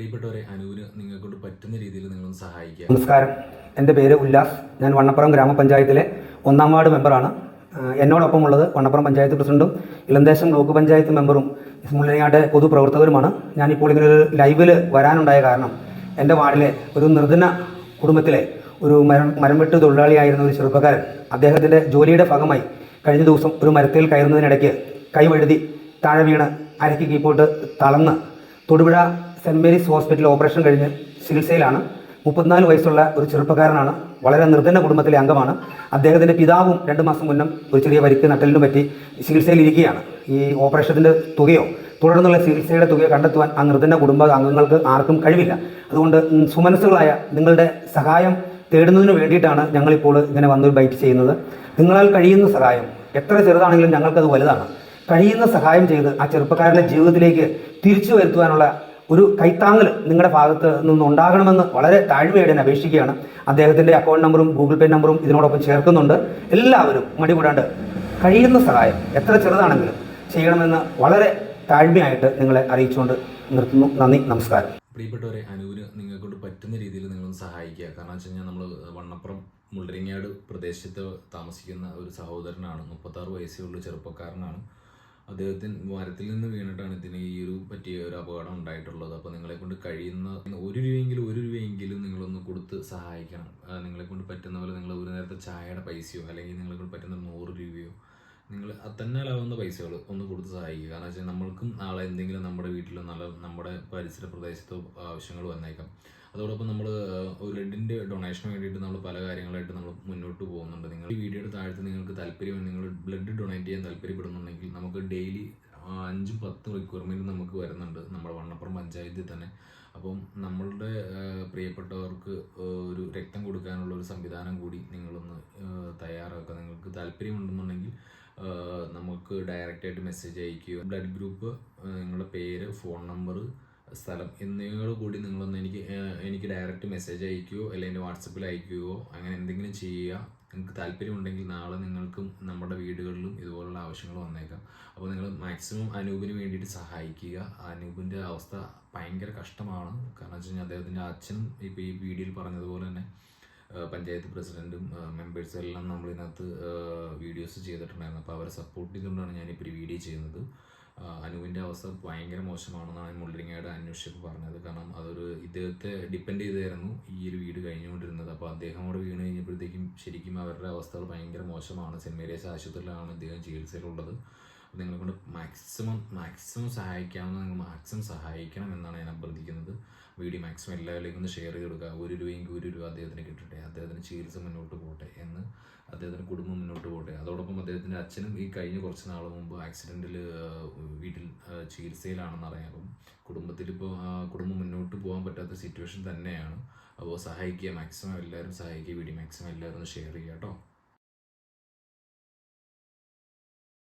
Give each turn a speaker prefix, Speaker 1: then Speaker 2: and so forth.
Speaker 1: പ്രിയപ്പെട്ടവരെ അനുവിന് നിങ്ങളെ കൊണ്ട് പറ്റുന്ന രീതിയിൽ നിങ്ങളൊന്ന് സഹായിക്കുക.
Speaker 2: നമസ്കാരം. എന്റെ പേര് ഉല്ലാസ്. ഞാൻ വണ്ണപ്പുറം ഗ്രാമപഞ്ചായത്തിലെ ഒന്നാം വാർഡ് മെമ്പറാണ്. എന്നോടൊപ്പം ഉള്ളത് വണ്ണപ്പുറം പഞ്ചായത്ത് പ്രസിഡന്റും ഇളന്തേശം ബ്ലോക്ക് പഞ്ചായത്ത് മെമ്പറും മുല്ലങ്ങാട് പൊതുപ്രവർത്തകരുമാണ്. ഞാനിപ്പോൾ ഇങ്ങനെ ഒരു ലൈവിൽ വരാനുണ്ടായ കാരണം എന്റെ വാർഡിലെ ഒരു നിർധന കുടുംബത്തിലെ ഒരു മരം മരം വെട്ട് തൊഴിലാളിയായിരുന്ന ഒരു ചെറുപ്പക്കാരൻ അദ്ദേഹത്തിന്റെ ജോലിയുടെ ഭാഗമായി കഴിഞ്ഞ ദിവസം ഒരു മരത്തിൽ കയറുന്നതിനിടയ്ക്ക് കൈവഴുതി താഴെ വീണ് അരക്കി കീപ്പോട്ട് തളർന്ന് Thodupuzha Saint Mary's Hospital operation കഴിഞ്ഞ് ചികിത്സയിലാണ്. മുപ്പത്തിനാല് വയസ്സുള്ള ഒരു ചെറുപ്പക്കാരനാണ്. വളരെ നിർധന കുടുംബത്തിലെ അംഗമാണ്. അദ്ദേഹത്തിന്റെ പിതാവും രണ്ട് മാസം മുന്നം ഒരു ചെറിയ പരിക്ക് നട്ടലിനും പറ്റി ചികിത്സയിലിരിക്കുകയാണ്. ഈ ഓപ്പറേഷത്തിന്റെ തുകയോ തുടർന്നുള്ള ചികിത്സയുടെ തുകയോ കണ്ടെത്തുവാൻ ആ നിർധന കുടുംബ അംഗങ്ങൾക്ക് ആർക്കും കഴിവില്ല. അതുകൊണ്ട് സുമനസ്സുകളായ നിങ്ങളുടെ സഹായം തേടുന്നതിന് വേണ്ടിയിട്ടാണ് ഞങ്ങളിപ്പോൾ ഇങ്ങനെ വന്നൊരു ബൈറ്റ് ചെയ്യുന്നത്. നിങ്ങളാൽ കഴിയുന്ന സഹായം എത്ര ചെറുതാണെങ്കിലും ഞങ്ങൾക്കത് വലുതാണ്. കഴിയുന്ന സഹായം ചെയ്ത് ആ ചെറുപ്പക്കാരന്റെ ജീവിതത്തിലേക്ക് തിരിച്ചു വരുത്തുവാനുള്ള ഒരു കൈത്താങ്ങൽ നിങ്ങളുടെ ഭാഗത്ത് നിന്ന് ഉണ്ടാകണമെന്ന് വളരെ താഴ്മയോടെ ഞാൻ അപേക്ഷിക്കുകയാണ്. അദ്ദേഹത്തിന്റെ അക്കൗണ്ട് നമ്പറും ഗൂഗിൾ പേ നമ്പറും ഇതിനോടൊപ്പം ചേർക്കുന്നുണ്ട്. എല്ലാവരും മടികൂടാണ്ട് കഴിയുന്ന സഹായം എത്ര ചെറുതാണെങ്കിലും ചെയ്യണമെന്ന് വളരെ താഴ്മയായിട്ട് നിങ്ങളെ അറിയിച്ചുകൊണ്ട് നിർത്തുന്നു. നന്ദി നമസ്കാരം.
Speaker 1: പ്രിയപ്പെട്ടവരെ അനുവിന് നിങ്ങൾക്കൊണ്ട് പറ്റുന്ന രീതിയിൽ നിങ്ങളൊന്ന് സഹായിക്കുക. കാരണം വെച്ച് കഴിഞ്ഞാൽ നമ്മൾ വണ്ണപ്പുറം മുള്ളരിങ്ങാട് പ്രദേശത്ത് താമസിക്കുന്ന ഒരു സഹോദരനാണ്. മുപ്പത്താറ് വയസ്സേ ഉള്ള ചെറുപ്പക്കാരനാണ്. അദ്ദേഹത്തിന് മരത്തിൽ നിന്ന് വീണിട്ടാണ് ഇതിന് ഈ ഒരു പറ്റിയ ഒരു അപകടം ഉണ്ടായിട്ടുള്ളത്. അപ്പോൾ നിങ്ങളെ കൊണ്ട് കഴിയുന്ന ഒരു രൂപയെങ്കിലും ഒരു രൂപയെങ്കിലും നിങ്ങളൊന്ന് കൊടുത്ത് സഹായിക്കണം. നിങ്ങളെ കൊണ്ട് പറ്റുന്ന പോലെ നിങ്ങൾ ഒരു നേരത്തെ ചായയുടെ പൈസയോ അല്ലെങ്കിൽ നിങ്ങളെ കൊണ്ട് പറ്റുന്ന നൂറ് രൂപയോ നിങ്ങൾ തന്നാലാവുന്ന പൈസകൾ ഒന്ന് കൊടുത്ത് സഹായിക്കുക. കാരണം വെച്ചാൽ നമ്മൾക്കും നാളെ എന്തെങ്കിലും നമ്മുടെ വീട്ടിലോ നല്ല നമ്മുടെ പരിസര പ്രദേശത്തോ ആവശ്യങ്ങൾ വന്നേക്കാം. അതോടൊപ്പം നമ്മൾ ബ്ലഡിന്റെ ഡൊണേഷന് വേണ്ടിയിട്ട് നമ്മൾ പല കാര്യങ്ങളായിട്ട് നമ്മൾ മുന്നോട്ട് പോകുന്നുണ്ട്. നിങ്ങൾ ഈ വീഡിയോയുടെ താഴത്ത് നിങ്ങൾക്ക് താല്പര്യം നിങ്ങൾ ബ്ലഡ് ഡൊണേറ്റ് ചെയ്യാൻ താല്പര്യപ്പെടുന്നുണ്ടെങ്കിൽ നമുക്ക് ഡെയിലി അഞ്ചും പത്തും റിക്വയർമെന്റ് നമുക്ക് വരുന്നുണ്ട് നമ്മുടെ വണ്ണപ്പുറം പഞ്ചായത്തിൽ തന്നെ. അപ്പം നമ്മളുടെ പ്രിയപ്പെട്ടവർക്ക് ഒരു രക്തം കൊടുക്കാനുള്ള ഒരു സംവിധാനം കൂടി നിങ്ങളൊന്ന് തയ്യാറാക്കുക. നിങ്ങൾക്ക് താല്പര്യമുണ്ടെന്നുണ്ടെങ്കിൽ നമുക്ക് ഡയറക്റ്റായിട്ട് മെസ്സേജ് അയക്കുകയോ ബ്ലഡ് ഗ്രൂപ്പ് നിങ്ങളുടെ പേര് ഫോൺ നമ്പർ സ്ഥലം എന്നിവയോട് കൂടി നിങ്ങളൊന്ന് എനിക്ക് എനിക്ക് ഡയറക്റ്റ് മെസ്സേജ് അയക്കുകയോ അല്ലെങ്കിൽ എന്റെ വാട്സപ്പിൽ അയക്കുകയോ അങ്ങനെ എന്തെങ്കിലും ചെയ്യുക. നിങ്ങൾക്ക് താല്പര്യമുണ്ടെങ്കിൽ നാളെ നിങ്ങൾക്കും നമ്മുടെ വീടുകളിലും ഇതുപോലുള്ള ആവശ്യങ്ങൾ വന്നേക്കാം. അപ്പോൾ നിങ്ങൾ മാക്സിമം അനൂപിന് വേണ്ടിയിട്ട് സഹായിക്കുക. അനൂപിന്റെ അവസ്ഥ ഭയങ്കര കഷ്ടമാണ്. കാരണം വെച്ച് കഴിഞ്ഞാൽ അദ്ദേഹത്തിന്റെ അച്ഛനും ഇപ്പോൾ ഈ വീഡിയോയിൽ പറഞ്ഞതുപോലെ തന്നെ പഞ്ചായത്ത് പ്രസിഡന്റും മെമ്പേഴ്സും എല്ലാം നമ്മളിതിനകത്ത് വീഡിയോസ് ചെയ്തിട്ടുണ്ടായിരുന്നു. അപ്പോൾ അവരെ സപ്പോർട്ട് ചെയ്തുകൊണ്ടാണ് ഞാനിപ്പോൾ ഈ വീഡിയോ ചെയ്യുന്നത്. അനുവിന്റെ അവസ്ഥ ഭയങ്കര മോശമാണെന്നാണ് മുള്ളരിങ്ങയുടെ അന്വേഷിച്ചപ്പോൾ പറഞ്ഞത്. കാരണം അതൊരു ഇദ്ദേഹത്തെ ഡിപ്പെൻഡ് ചെയ്തായിരുന്നു ഈ ഒരു വീട് കഴിഞ്ഞുകൊണ്ടിരുന്നത്. അപ്പോൾ അദ്ദേഹം അവിടെ വീണ് കഴിഞ്ഞപ്പോഴത്തേക്കും ശരിക്കും അവരുടെ അവസ്ഥകൾ ഭയങ്കര മോശമാണ്. സെന്റ് മേരീസ് ആശുപത്രിയിലാണ് ഇദ്ദേഹം ചികിത്സയിലുള്ളത്. നിങ്ങളെ കൊണ്ട് മാക്സിമം മാക്സിമം സഹായിക്കാവുന്ന നിങ്ങൾ മാക്സിമം സഹായിക്കണം എന്നാണ് ഞാൻ അഭ്യർത്ഥിക്കുന്നത്. വീഡിയോ മാക്സിമം എല്ലാവരിലേക്കും ഒന്ന് ഷെയർ ചെയ്ത് കൊടുക്കുക. ഒരു രൂപയെങ്കിൽ ഒരു രൂപ അദ്ദേഹത്തിന് കിട്ടട്ടെ. അദ്ദേഹത്തിന് ചികിത്സ മുന്നോട്ട് പോകട്ടെ എന്ന് അദ്ദേഹത്തിന്റെ കുടുംബം മുന്നോട്ട് പോകട്ടെ. അതോടൊപ്പം അദ്ദേഹത്തിന്റെ അച്ഛനും ഈ കഴിഞ്ഞ കുറച്ച് നാൾ മുമ്പ് ആക്സിഡന്റിൽ വീട്ടിൽ ചികിത്സയിലാണെന്ന് അറിയാം ഇപ്പോൾ കുടുംബം മുന്നോട്ട് പോകാൻ പറ്റാത്ത സിറ്റുവേഷൻ തന്നെയാണ്. അപ്പോൾ സഹായിക്കുക മാക്സിമം എല്ലാവരും സഹായിക്കുക വീഡിയോ മാക്സിമം എല്ലാവരും ഷെയർ ചെയ്യുക കേട്ടോ.